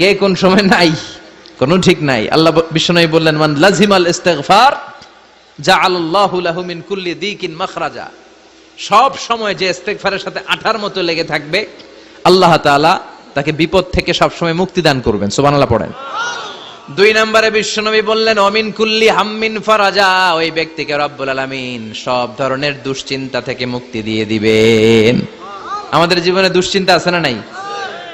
কে কোন সময় নাই, কোনো ঠিক নাই। আল্লাহ বিষ্ণু বললেন, মান লাজিম আল ইস্তেগফার, জাআলাল্লাহু লাহু মিন কুল্লি দিকিন মাখরাজা। সব সময় যে ইস্তেগফারের সাথে আঠার মতো লেগে থাকবে, আল্লাহ তাআলা তাকে বিপদ থেকে সব সময় মুক্তি দান করবেন। সুবহানাল্লাহ পড়েন। দুই নম্বরে বিশ্বনবী বললেন, অমিন কুল্লি হাম্মিন ফারাজা। ওই ব্যক্তিকে রব্বুল আলামিন সব ধরনের দুশ্চিন্তা থেকে মুক্তি দিয়ে দিবেন। আমাদের জীবনে দুশ্চিন্তা আছে না নাই?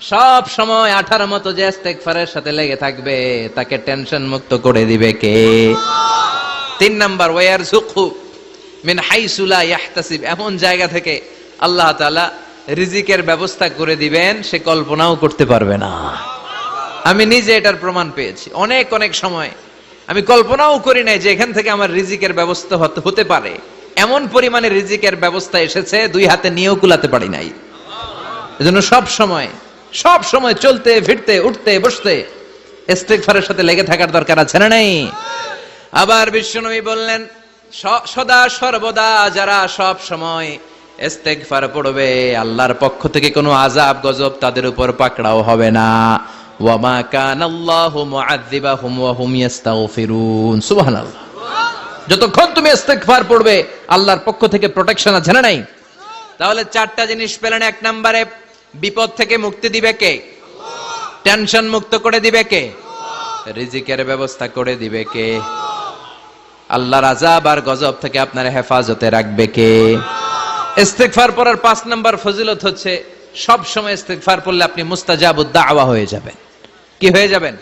সব সময় আঠার মতো যে ইস্তেগফারের সাথে লেগে থাকবে, তাকে টেনশন মুক্ত করে দিবে কে? তিন নাম্বার ওয়ার সুখু মিন হাইসুলা ইয়াহতাসিব। এমন জায়গা থেকে আল্লাহ তাআলা রিজিকের ব্যবস্থা করে দিবেন, সে কল্পনাও করতে পারবে না। আমি নিজে এটার প্রমাণ পেয়েছি। অনেক অনেক সময় আমি কল্পনাও করি নাই যে এখান থেকে আমার রিজিকের ব্যবস্থা হতে পারে। এমন পরিমাণে রিজিকের ব্যবস্থা এসেছে, দুই হাতে নিয়েও কুলাতে পারি নাই। এজন্য সব সময় সব সময় চলতে ফিরতে উঠতে, বসতে। ইস্তেগফারের সাথে লেগে থাকার দরকার আছে না নাই? আবার বিশ্বনবী বললেন সদা সর্বদা যারা সব সময় ইস্তেগফার পড়বে, আল্লাহর পক্ষ থেকে কোনো আযাব, গজব তাদের উপর পাকড়াও হবে না। ওয়ামা কানাল্লাহু মুআযযিবাহুম ওয়া হুম ইস্তাগফিরুন। সুবহানাল্লাহ। যতক্ষণ তুমি ইস্তেগফার পড়বে, আল্লাহর পক্ষ থেকে প্রোটেকশন আছে না নাই? তাহলে চারটা জিনিস পেলেন এক নম্বরে। বিপদ থেকে মুক্তি দিবে কে? টেনশন মুক্ত করে দিবে কে? রিজিকের ব্যবস্থা করে দিবে কে? আল্লাহর আজাব আর গজব থেকে আপনার হেফাজতে রাখবে কে? ইস্তেগফার পড়ার পাঁচ নম্বর ফজিলত হচ্ছে, সব সময় ইস্তেগফার পড়লে আপনি মুস্তাজাবুদ দাওয়া হয়ে যাবেন। কি হয়ে যাবেন?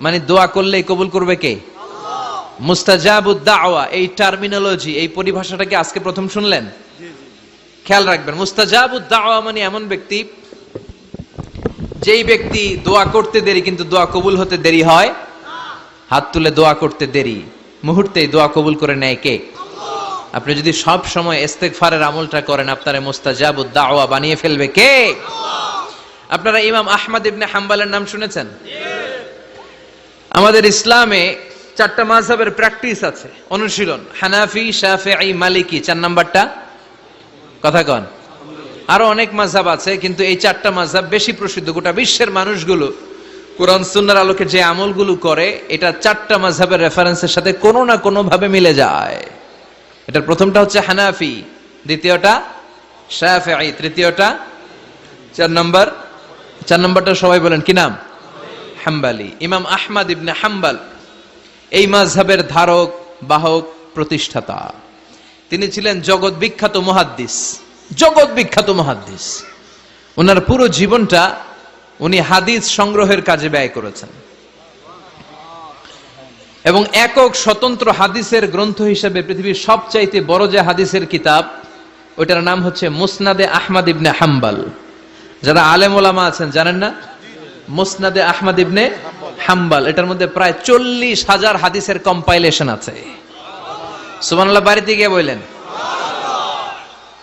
মানে দোয়া করলেই কবুল করবে কে? মুস্তাজাবুদ দাওয়া, এই টার্মিনোলজি এই পরিভাষাটাকে আজকে প্রথম শুনলেন? খেয়াল রাখবেন, মুস্তাজাবুদ দাওয়া মানে এমন ব্যক্তি যেই ব্যক্তি দোয়া করতে দেরি কিন্তু দোয়া কবুল হতে দেরি হয়। হাত তুলে দোয়া করতে দেরি। মুহূর্তেই দোয়া কবুল করে নেয় কে? আপনি যদি সব সময় ইস্তেগফারের আমলটা করেন, আপনারা মুস্তাজাবুদ দাওয়া বানিয়ে ফেলবে কে? আপনারা ইমাম আহমদ ইবনে হাম্বালের নাম শুনেছেন? আমাদের ইসলামে চারটা মাযহাবের প্র্যাকটিস আছে, অনুশীলন। হানাফি, শাফিঈ, মালিকি, চার নাম্বারটা। কথা কন। আরও অনেক মাযহাব আছে, কিন্তু এই চারটা মাযহাব বেশি প্রসিদ্ধ। গোটা বিশ্বের মানুষগুলো কোরআন, সুন্নার আলোকে যে আমলগুলো করে, এটা চারটা মাযহাবের রেফারেন্সের সাথে কোনো না কোনো ভাবে মিলে যায়। এটার প্রথমটা হচ্ছে হানাফি, দ্বিতীয়টা শাফিঈ, তৃতীয়টা চার নম্বর, চার নম্বরটা সবাই বলেন, কি নাম? হাম্বালি। ইমাম আহমদ ইবনে হাম্বাল, এই মাযহাবের ধারক, বাহক, প্রতিষ্ঠাতা। তিনি ছিলেন জগৎ বিখ্যাত মহাদ্দিস। জগৎ বিখ্যাত মহাদ্দিস। ওনার পুরো জীবনটা উনি হাদিস সংগ্রহের কাজে ব্যয় করেছেন। এবং একক স্বতন্ত্র হাদিসের গ্রন্থ হিসেবে পৃথিবীর সবচাইতে বড় যে হাদিসের কিতাব, ওইটার নাম হচ্ছে মুসনাদে আহমদ ইবনে হাম্বাল। যারা আলেম ওলামা আছেন, জানেন না? মুসনাদে আহমদ ইবনে হাম্বাল। এটার মধ্যে প্রায় চল্লিশ হাজার হাদিসের কম্পাইলেশন আছে। সুবহানাল্লাহ, বাড়িতে গিয়ে বললেন,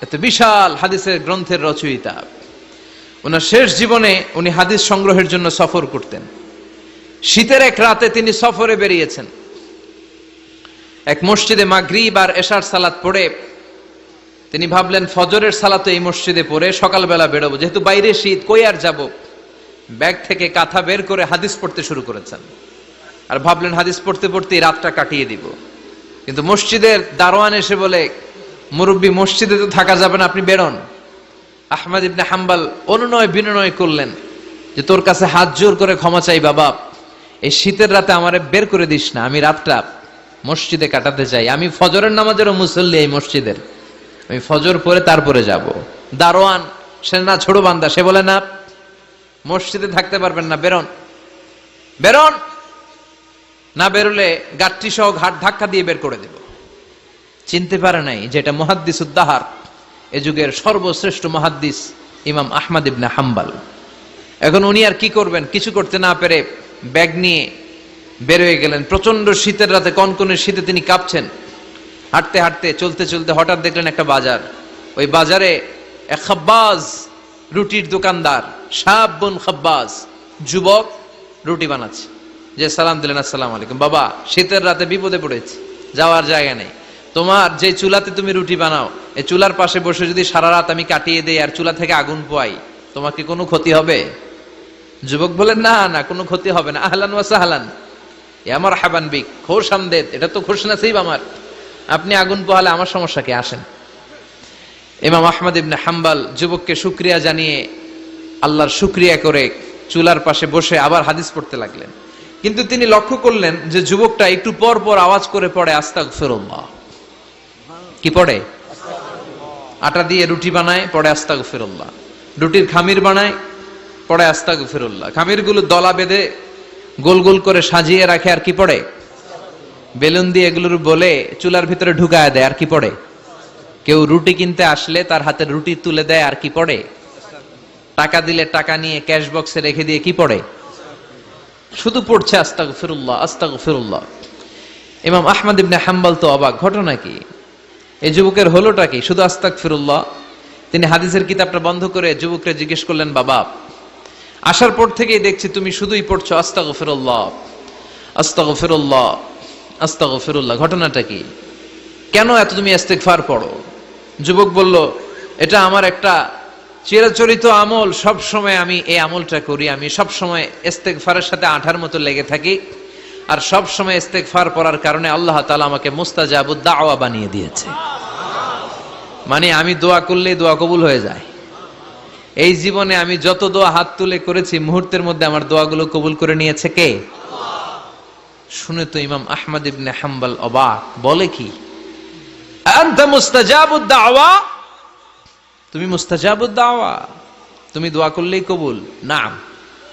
এত বিশাল হাদিসের গ্রন্থের রচয়িতা। ওনার শেষ জীবনে উনি হাদিস সংগ্রহের জন্য সফর করতেন। শীতের এক রাতে তিনি সফরে বেরিয়েছেন। এক মসজিদে মাগরিব আর এশার সালাত পড়ে তিনি ভাবলেন, ফজরের সালাতে এই মসজিদে পড়ে সকালবেলা বেরোবো। যেহেতু বাইরে শীত, কই আর যাব? ব্যাগ থেকে কাঁথা বের করে হাদিস পড়তে শুরু করেছেন। আর ভাবলেন, হাদিস পড়তে পড়তে রাতটা কাটিয়ে দিব। কিন্তু মসজিদের দারোয়ান এসে বলে, মুরব্বী, মসজিদে তো থাকা যাবে না, আপনি বেরোন। আহমদ ইবনে হাম্বাল অনুনয় বিনয় করলেন, যে তোর কাছে হাত জোর করে ক্ষমা চাই বাবা, এই শীতের রাতে আমারে বের করে দিস না, আমি রাতটা মসজিদে কাটাতে চাই। আমি ফজরের নামাজেরও মুসল্লি এই মসজিদের। আমি ফজর পরে তারপরে যাব। দারোয়ান, সে না ছোট বান্দা, সে বলে, না, মসজিদে থাকতে পারবেন না, বেরোন। বেরোন? না বেরোলে গাঠটি সহ ঘাট ধাক্কা দিয়ে বের করে দেব। চিনতে পারে নাই যেটা মহাদ্দিস উদ্দাহার, এ যুগের সর্বশ্রেষ্ঠ মহাদ্দিস ইমাম আহমদ ইবনে হাম্বাল। এখন উনি আর কি করবেন? কিছু করতে না পেরে ব্যাগ নিয়ে বের হয়ে গেলেন। প্রচণ্ড শীতের রাতে কনকনের শীতে তিনি কাঁপছেন। হাঁটতে হাঁটতে, চলতে চলতে হঠাৎ দেখলেন একটা বাজার। ওই বাজারে এক খাব্বাজ রুটির দোকানদার সাবুন খাব্বাজ, যুবক রুটি বানাচ্ছে। যে সালাম দিলেন, আসসালাম আলাইকুম। বাবা, শীতের রাতে বিপদে পড়েছি, যাওয়ার জায়গা নেই। তোমার যে চুলাতে তুমি রুটি বানাও, এই চুলার পাশে বসে যদি সারা রাত আমি কাটিয়ে দেই আর চুলা থেকে আগুন পোয়াই তোমাকে কোনো ক্ষতি হবে? যুবক বলেন না না, কোনো ক্ষতি হবে না। আহলান ওয়াসাহলান এ আমার হাবান বিক, খোশ আমদেদ, এটা তো খুশ নাসিব আমার। আপনি আগুন পোহালে আমার সমস্যা কি? আসেন। ইমাম আহমদ ইবনে হাম্বাল যুবককে শুক্রিয়া জানিয়ে আল্লাহর শুক্রিয়া করে চুলার পাশে বসে আবার হাদিস পড়তে লাগলেন। কিন্তু তিনি লক্ষ্য করলেন যে যুবকটা একটু পর পর আওয়াজ করে পড়ে আস্তাক ফেরুল্লাহ কি পড়ে? আটা দিয়ে রুটি বানায়, পড়ে আস্তাক ফেরুল্লাহ রুটির খামির বানায়, পড়ে আস্তাক ফেরুল্লাহ খামিরগুলো দলা বেঁধে গোল গোল করে সাজিয়ে রাখে, আর কি পড়ে? বেলুন দিয়ে এগুলোর বলে চুলার ভিতরে ঢুকায় দেয়, আর কি পড়ে? কেউ রুটি কিনতে আসলে তার হাতে রুটি তুলে দেয়, আর কি পড়ে? টাকা দিলে টাকা নিয়ে ক্যাশ বক্সে রেখে দিয়ে কি পড়ে? শুধু পড়ছে আস্তাক ফিরুল্লাহ আস্তাক ফিরুল্লাহ ইমাম আহমদ ইবনে হাম্বাল তো অবাক। ঘটনা কি? এই যুবকের হলোটা কি? শুধু আস্তাক ফিরুল্লাহ তিনি হাদিসের কিতাবটা বন্ধ করে যুবককে জিজ্ঞেস করলেন, বাবা, আসার পর থেকেই দেখছি তুমি শুধুই পড়ছো আস্তাক ফিরুল্লাহ আস্তাক ফিরুল্লাহ আস্তাক ফিরুল্লাহ ঘটনাটা কি? কেন এত তুমি ইস্তেগফার পড়ো? যুবক বলল, এটা আমার একটা চিরাচরিত আমল সব সময় আমি এই আমলটা করি। আমি সব সময় ইস্তেগফারের সাথে আঠার মতো লেগে থাকি আর সব সময় ইস্তেগফার পড়ার কারণে আল্লাহ তালা আমাকে মুস্তাজাবুদ দাওয়া বানিয়ে দিয়েছে। মানে আমি দোয়া করলে দোয়া কবুল হয়ে যায়। এই জীবনে আমি যত দোয়া হাত তুলে করেছি, মুহূর্তের মধ্যে আমার দোয়াগুলো কবুল করে নিয়েছে কে? শুনে তো ইমাম আহমদ ইবনে হাম্বাল অবাক। বলে কি? আনতা মুস্তাজাবুদ দাওয়া তুমি মুস্তাজাবুদ দাওয়া। তুমি দোয়া করলেই কবুল। না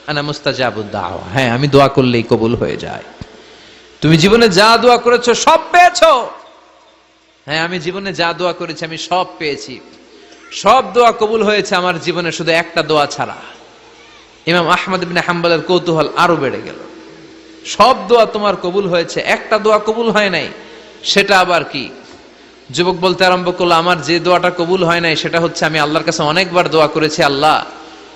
আনা মুস্তাজাবুদ দাওয়া। হ্যাঁ আমি দোয়া করলেই কবুল হয়ে যায়। তুমি জীবনে যা দোয়া করেছ সব পেয়েছ। হ্যাঁ আমি জীবনে যা দোয়া করেছি আমি সব পেয়েছি। সব দোয়া কবুল হয়েছে আমার জীবনে, শুধু একটা দোয়া ছাড়া। ইমাম আহমদ ইবনে হাম্বলের কৌতূহল আরও বেড়ে গেল। সব দোয়া তোমার কবুল হয়েছে, একটা দোয়া কবুল হয় নাই, সেটা আবার কি? যুবক বলতে আরম্ভ করল, আমার যে দোয়াটা কবুল হয় নাই, সেটা হচ্ছে আমি আল্লাহর কাছে অনেকবার দোয়া করেছি, আল্লাহ।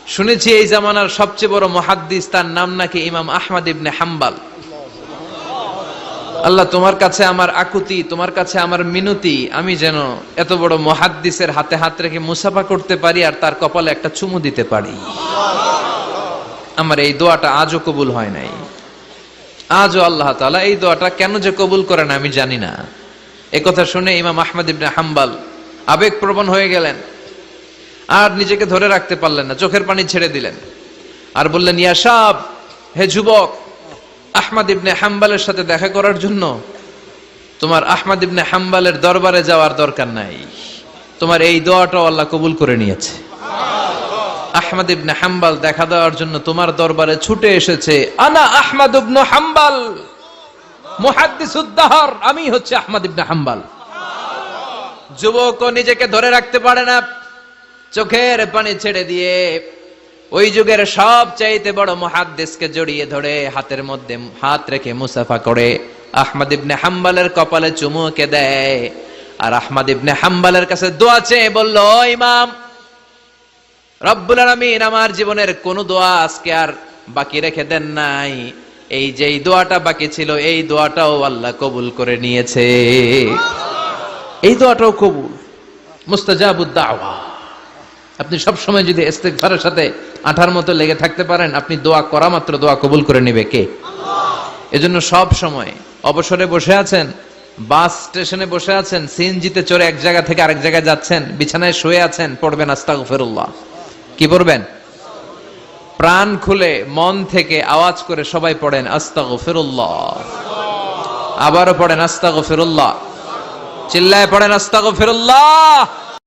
শুনেছি এই জামানার সবচেয়ে বড় মহাদ্দিস, তার নাম নাকি ইমাম আহমদ ইবনে হাম্বাল। আল্লাহ, তোমার কাছে আমার আকুতি, তোমার কাছে আমার মিনতি, আমি যেন এত বড় মহাদ্দিসের হাতে হাত রেখে মুসাফা করতে পারি আর তার কপালে একটা চুমু দিতে পারি। আমার এই দোয়াটা আজও কবুল হয় নাই। আজও আল্লাহ তাআলা এই দোয়াটা কেন যে কবুল করেন আমি জানি না। একথা শুনে ইমাম আহমদ ইবনে হাম্বাল আবেগপ্রবণ হয়ে গেলেন। আর নিজেকে ধরে রাখতে পারলেন না, চোখের পানি ছেড়ে দিলেন। আর বললেন ইয়াসাব হে যুবক, আহমদ ইবনে হাম্বালের সাথে দেখা করার জন্য তোমার আহমদ ইবনে হাম্বালের দরবারে যাওয়ার দরকার নাই। তোমার এই দোয়াটাও আল্লাহ কবুল করে নিয়েছে। আহমদ ইবনে হাম্বাল দেখা দেওয়ার জন্য তোমার দরবারে ছুটে এসেছে, আনা আহমদ ইবনে হাম্বাল। মুহাদ্দিসুদ্দাহর, আমি হচ্ছে আহমদ ইবনে হাম্বাল। যুবক নিজেকে ধরে রাখতে পারে না, চোখের পানি ছেড়ে দিয়ে ওই যুগের সব চাইতে বড় মুহাদ্দিসকে জড়িয়ে ধরে হাতের মধ্যে হাত রেখে মুসাফা করে আহমদ ইবনে হাম্বালের কপালে চুমুকে দেয়। আর আহমদ ইবনে হাম্বালের কাছে দোয়া চেয়ে বলল, "ও ইমাম, রব্বুল আলামিন আমার জীবনের কোন দোয়া আজকে আর বাকি রেখে দেন নাই। এই যে এই দোয়াটা বাকি ছিল, এই দোয়াটাও আল্লাহ কবুল করে নিয়েছে। এই দোয়াটাও কবুল। মুস্তাজাবুদ দাওয়া। আপনি সব সময় যদি ইস্তেগফারের সাথে আঠার মতো লেগে থাকতে পারেন, আপনি দোয়া করা মাত্র দোয়া কবুল করে নেবে কে? এজন্য সব সময় অবসরে বসে আছেন, বাস স্টেশনে বসে আছেন, সিএনজিতে চড়ে এক জায়গা থেকে আরেক জায়গায় যাচ্ছেন, বিছানায় শুয়ে আছেন, পড়বেন আস্তাগফিরুল্লাহ। কি পড়বেন? প্রাণ খুলে মন থেকে আওয়াজ করে সবাই পড়েন আস্তাগফিরুল্লাহ। আবারও পড়েন আস্তাগফিরুল্লাহ। চিল্লায় পড়েন আস্তাগফিরুল্লাহ।